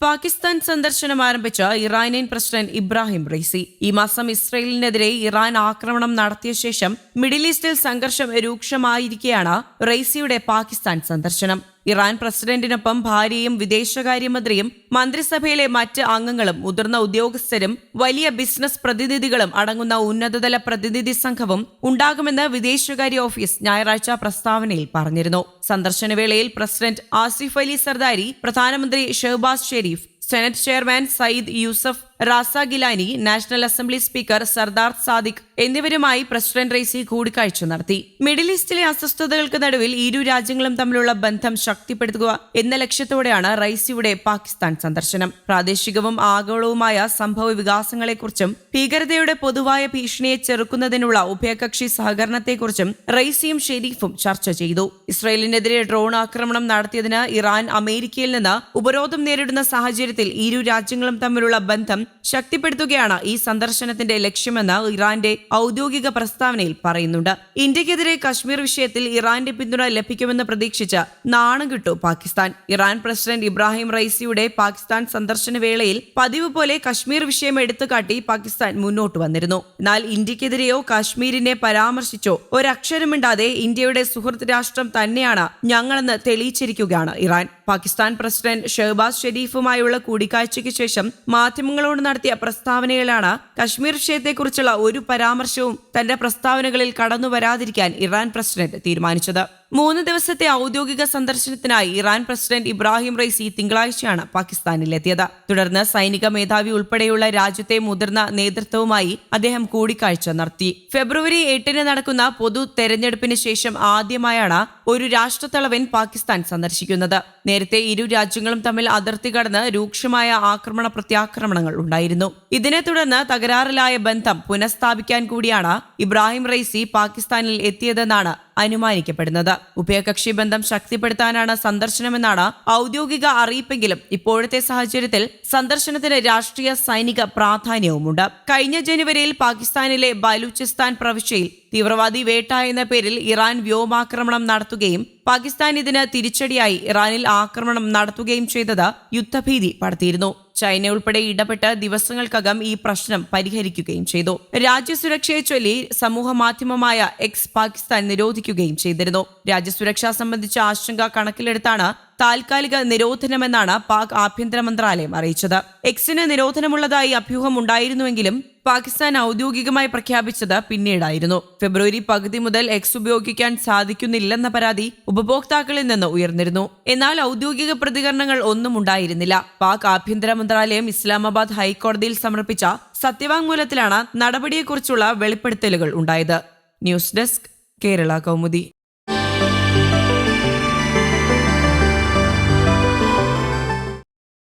പാകിസ്ഥാൻ സന്ദർശനം ആരംഭിച്ച Iranian president Ebrahim Raisi ഈ മാസം ഇസ്രയേലിനെതിരെ ഇറാൻ ആക്രമണം നടത്തിയ ശേഷം മിഡിൽ ഈസ്റ്റിൽ സംഘർഷം രൂക്ഷമായിരിക്കെയാണ് റൈസിയുടെ പാകിസ്ഥാൻ സന്ദർശനം. ഇറാൻ പ്രസിഡന്റിനൊപ്പം ഭാര്യയും വിദേശകാര്യമന്ത്രിയും മന്ത്രിസഭയിലെ മറ്റ് അംഗങ്ങളും മുതിർന്ന ഉദ്യോഗസ്ഥരും വലിയ ബിസിനസ് പ്രതിനിധികളും അടങ്ങുന്ന ഉന്നതതല പ്രതിനിധി സംഘവും ഉണ്ടാകുമെന്ന് വിദേശകാര്യ ഓഫീസ് ഞായറാഴ്ച പ്രസ്താവനയിൽ പറഞ്ഞിരുന്നു. സന്ദർശനവേളയിൽ പ്രസിഡന്റ് ആസിഫ് അലി സർദാരി പ്രധാനമന്ത്രി Shehbaz Sharif senate chairman Syed Yousuf Raza Gilani national assembly speaker Sardar Sadiq എന്നിവരുമായി പ്രസിഡന്റ് റൈസി കൂടിക്കാഴ്ച നടത്തി. മിഡിൽ ഈസ്റ്റിലെ അസ്വസ്ഥതകൾക്ക് നടുവിൽ ഇരു രാജ്യങ്ങളും തമ്മിലുള്ള ബന്ധം ശക്തിപ്പെടുത്തുക എന്ന ലക്ഷ്യത്തോടെയാണ് റൈസിയുടെ പാകിസ്ഥാൻ സന്ദർശനം. പ്രാദേശികവും ആഗോളവുമായ സംഭവ വികാസങ്ങളെക്കുറിച്ചും ഭീകരതയുടെ പൊതുവായ ഭീഷണിയെ ചെറുക്കുന്നതിനുള്ള ഉഭയകക്ഷി സഹകരണത്തെക്കുറിച്ചും റൈസിയും ഷെരീഫും ചർച്ച ചെയ്തു. ഇസ്രയേലിനെതിരെ ഡ്രോൺ ആക്രമണം നടത്തിയതിന് ഇറാൻ അമേരിക്കയിൽ നിന്ന് ഉപരോധം നേരിടുന്ന സാഹചര്യത്തിൽ ഇരു രാജ്യങ്ങളും തമ്മിലുള്ള ബന്ധം ശക്തിപ്പെടുത്തുകയാണ് ഈ സന്ദർശനത്തിന്റെ ലക്ഷ്യമെന്ന് ഇറാന്റെ ഔദ്യോഗിക പ്രസ്താവനയിൽ പറയുന്നുണ്ട്. ഇന്ത്യക്കെതിരെ കശ്മീർ വിഷയത്തിൽ ഇറാന്റെ പിന്തുണ ലഭിക്കുമെന്ന് പ്രതീക്ഷിച്ച് നാണം കിട്ടു പാകിസ്ഥാൻ. ഇറാൻ പ്രസിഡന്റ് ഇബ്രാഹിം റൈസിയുടെ പാകിസ്ഥാൻ സന്ദർശന വേളയിൽ പതിവ് പോലെ കശ്മീർ വിഷയം എടുത്തുകാട്ടി പാകിസ്ഥാൻ മുന്നോട്ട് വന്നിരുന്നു. എന്നാൽ ഇന്ത്യക്കെതിരെയോ കാശ്മീരിനെ പരാമർശിച്ചോ ഒരക്ഷരമിണ്ടാതെ ഇന്ത്യയുടെ സുഹൃത്ത് രാഷ്ട്രം തന്നെയാണ് ഞങ്ങളെന്ന് തെളിയിച്ചിരിക്കുകയാണ് ഇറാൻ. പാകിസ്ഥാൻ പ്രസിഡന്റ് ഷെഹബാസ് ഷെരീഫുമായുള്ള കൂടിക്കാഴ്ചയ്ക്ക് ശേഷം മാധ്യമങ്ങളോട് നടത്തിയ പ്രസ്താവനയിലാണ് കശ്മീർ വിഷയത്തെക്കുറിച്ചുള്ള ഒരു പരാമർശവും തന്റെ പ്രസ്താവനകളിൽ കടന്നു വരാതിരിക്കാൻ ഇറാൻ പ്രസിഡന്റ് തീരുമാനിച്ചത്. മൂന്ന് ദിവസത്തെ ഔദ്യോഗിക സന്ദർശനത്തിനായി ഇറാൻ പ്രസിഡന്റ് ഇബ്രാഹിം റൈസി തിങ്കളാഴ്ചയാണ് പാകിസ്ഥാനിലെത്തിയത്. തുടർന്ന് സൈനിക മേധാവി ഉൾപ്പെടെയുള്ള രാജ്യത്തെ മുതിർന്ന നേതൃത്വവുമായി അദ്ദേഹം കൂടിക്കാഴ്ച നടത്തി. ഫെബ്രുവരി എട്ടിന് നടക്കുന്ന പൊതു തെരഞ്ഞെടുപ്പിന് ശേഷം ആദ്യമായാണ് ഒരു രാഷ്ട്രത്തലവൻ പാകിസ്ഥാൻ സന്ദർശിക്കുന്നത്. നേരത്തെ ഇരു രാജ്യങ്ങളും തമ്മിൽ അതിർത്തി കടന്ന് രൂക്ഷമായ ആക്രമണ പ്രത്യാക്രമണങ്ങൾ ഉണ്ടായിരുന്നു. ഇതിനെ തുടർന്ന് തകരാറിലായ ബന്ധം പുനഃസ്ഥാപിക്കാൻ കൂടിയാണ് ഇബ്രാഹിം റൈസി പാകിസ്ഥാനിൽ എത്തിയതെന്നാണ് അനുമാനിക്കപ്പെടുന്നത്. ഉഭയകക്ഷി ബന്ധം ശക്തിപ്പെടുത്താനാണ് സന്ദർശനമെന്നാണ് ഔദ്യോഗിക അറിയിപ്പെങ്കിലും ഇപ്പോഴത്തെ സാഹചര്യത്തിൽ സന്ദർശനത്തിന് രാഷ്ട്രീയ സൈനിക പ്രാധാന്യവുമുണ്ട്. കഴിഞ്ഞ ജനുവരിയിൽ പാകിസ്ഥാനിലെ ബലൂചിസ്ഥാൻ പ്രവിശ്യയിൽ തീവ്രവാദി വേട്ട എന്ന പേരിൽ ഇറാൻ വ്യോമാക്രമണം നടത്തുകയും പാകിസ്ഥാൻ ഇതിന് തിരിച്ചടിയായി ഇറാനിൽ ആക്രമണം നടത്തുകയും ചെയ്തത് യുദ്ധഭീതി പടർത്തിയിരുന്നു. ചൈന ഉൾപ്പെടെ ഇടപെട്ട് ദിവസങ്ങൾക്കകം ഈ പ്രശ്നം പരിഹരിക്കുകയും ചെയ്തു. രാജ്യസുരക്ഷയെ ചൊല്ലി സമൂഹ മാധ്യമമായ എക്സ് പാകിസ്ഥാൻ നിരോധിക്കുകയും ചെയ്തിരുന്നു. രാജ്യസുരക്ഷ സംബന്ധിച്ച ആശങ്ക കണക്കിലെടുത്താണ് താൽക്കാലിക നിരോധനമെന്നാണ് പാക് ആഭ്യന്തര മന്ത്രാലയം അറിയിച്ചത്. എക്സിന് നിരോധനമുള്ളതായി അഭ്യൂഹം ഉണ്ടായിരുന്നുവെങ്കിലും പാകിസ്ഥാൻ ഔദ്യോഗികമായി പ്രഖ്യാപിച്ചത് പിന്നീടായിരുന്നു. ഫെബ്രുവരി പകുതി മുതൽ എക്സ് ഉപയോഗിക്കാൻ സാധിക്കുന്നില്ലെന്ന പരാതി ഉപഭോക്താക്കളിൽ നിന്ന് ഉയർന്നിരുന്നു. എന്നാൽ ഔദ്യോഗിക പ്രതികരണങ്ങൾ ഒന്നും ഉണ്ടായിരുന്നില്ല. പാക് ആഭ്യന്തര മന്ത്രാലയം ഇസ്ലാമാബാദ് ഹൈക്കോടതിയിൽ സമർപ്പിച്ച സത്യവാങ്മൂലത്തിലാണ് നടപടിയെക്കുറിച്ചുള്ള വെളിപ്പെടുത്തലുകൾ ഉണ്ടായത്. News desk Kerala Kaumudi.